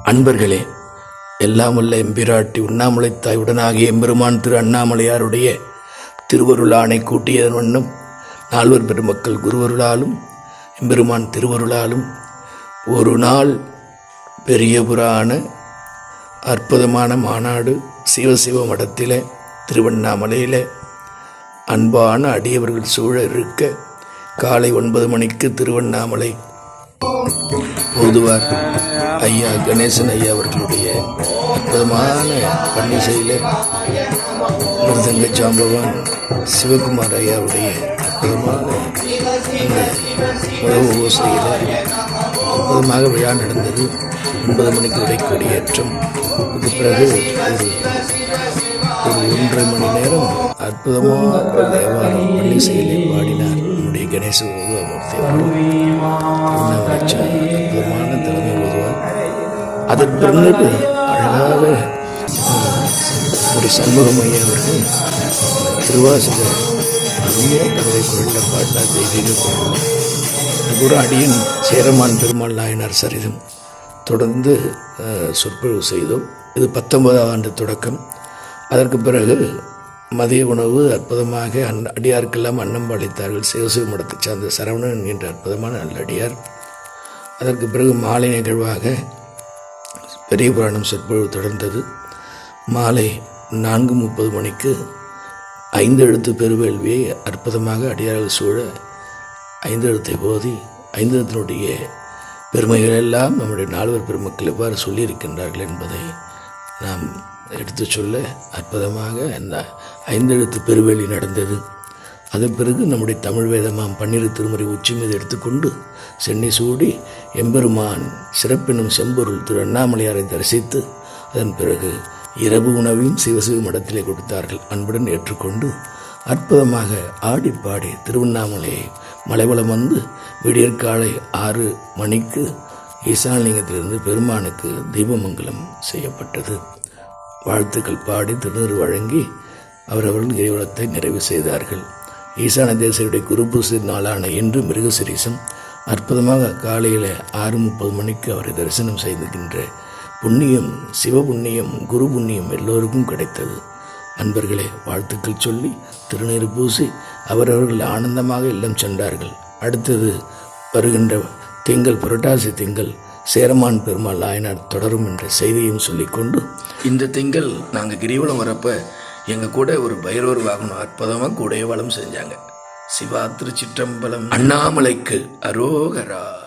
அன்பர்களே எல்லாம் வல்ல எம்பிராட்டி உண்ணாமலை தாய் உடனாகிய எம்பெருமான் திரு அண்ணாமலையாருடைய திருவருளானை கூட்டியதன் வண்ணம் நால்வர் பெருமக்கள் குருவருளாலும் எம்பெருமான் திருவருளாலும் ஒரு நாள் பெரிய புராண அற்புதமான மாநாடு சிவசிவ மடத்தில் திருவண்ணாமலையில் அன்பான அடியவர்கள் சூழ இருக்க காலை ஒன்பது மணிக்கு திருவண்ணாமலை. ஓதுவார் ஐயா கணேசன் ஐயா அவர்களுடைய அற்புதமான பன்னிசையில் மிருதங்க ஜாம்பவான் சிவகுமார் ஐயாவுடைய அற்புதமான அந்த உழவு ஓசையில் அற்புதமாக விழா நடந்தது. ஒன்பது மணிக்கு உடைக்கொடியேற்றம் இதுக்கு பிறகு ஒரு ஒரு ஒன்றரை மணி நேரம் அற்புதமாக தேவாரம் பன்னிசையிலே பாடினார். கணேச உருவமூர்த்தி அற்புதமான தலைமை உருவார் அதன் பிறகு அழகாக ஒரு சண்முகம் ஐயா அவர்கள் திருவாசகர் அருமையாக தந்தை குரலில் பாடினார் தெய்வீக குரல் கூட சேரமான் பெருமாள் நாயனார் சரிதம் தொடர்ந்து சொற்பொழிவு செய்தோம் இது பத்தொன்பதாம் ஆண்டு தொடக்கம் அதற்கு பிறகு மதிய உணவு அற்புதமாக அன் அடியாருக்கெல்லாம் அன்னம் அளித்தார்கள். சிவசிவ மடத்தை சார்ந்த சரவணன் என்கின்ற அற்புதமான நல்லடியார் அதற்கு பிறகு மாலை நிகழ்வாக பெரிய புராணம் சொற்பொழிவு தொடர்ந்தது. மாலை நான்கு முப்பது மணிக்கு ஐந்து எழுத்து பெருவேள்வியை அற்புதமாக அடியார்கள் சூழ ஐந்து எழுத்தை போதி ஐந்து எழுத்தினுடைய பெருமைகள் எல்லாம் நம்முடைய நால்வர் பெருமக்கள் எவ்வாறு சொல்லியிருக்கின்றார்கள் என்பதை நாம் எடுத்துச் சொல்ல அற்புதமாக அந்த ஐந்தெழுத்து பெருவேலி நடந்தது. அதன் பிறகு நம்முடைய தமிழ் வேதமாம் பன்னிரு திருமுறை உச்சி மீது எடுத்துக்கொண்டு சென்னை சூடி எம்பெருமான் சிறப்பினும் செம்பொருள் திரு அண்ணாமலையாரை தரிசித்து அதன் பிறகு இரவு உணவையும் சிவசிவ மடத்திலே கொடுத்தார்கள். அன்புடன் ஏற்றுக்கொண்டு அற்புதமாக ஆடி பாடி திருவண்ணாமலையை மலைவளம் வந்து விடியற்காலை ஆறு மணிக்கு ஈசானலிங்கத்திலிருந்து பெருமானுக்கு தீபமங்கலம் செய்யப்பட்டது. வாழ்த்துக்கள் பாடி திருநூறு வழங்கி அவரவர்கள் கிரிவலத்தை நிறைவு செய்தார்கள். ஈசான தேசருடைய குருபூசி நாளான இன்று மிருகசிரீசம் அற்புதமாக காலையில் ஆறு முப்பது மணிக்கு அவரை தரிசனம் செய்துகின்ற புண்ணியம் சிவபுண்ணியம் குரு புண்ணியம் எல்லோருக்கும் கிடைத்தது. அன்பர்களே வாழ்த்துக்கள் சொல்லி திருநீர் பூசி அவரவர்கள் ஆனந்தமாக இல்லம் சென்றார்கள். அடுத்தது வருகின்ற திங்கள் புரட்டாசி திங்கள் சேரமான் பெருமாள் நாயனார் தொடரும் என்ற செய்தியும் சொல்லிக்கொண்டு இந்த திங்கள் நாங்கள் கிரிவலம் வரப்ப எங்கள் கூட ஒரு பைரவர் வாகனம் அற்புதமாக கூடைய வளம் செஞ்சாங்க. சிவா திருச்சிற்றம்பலம் அண்ணாமலைக்கு அரோகரா.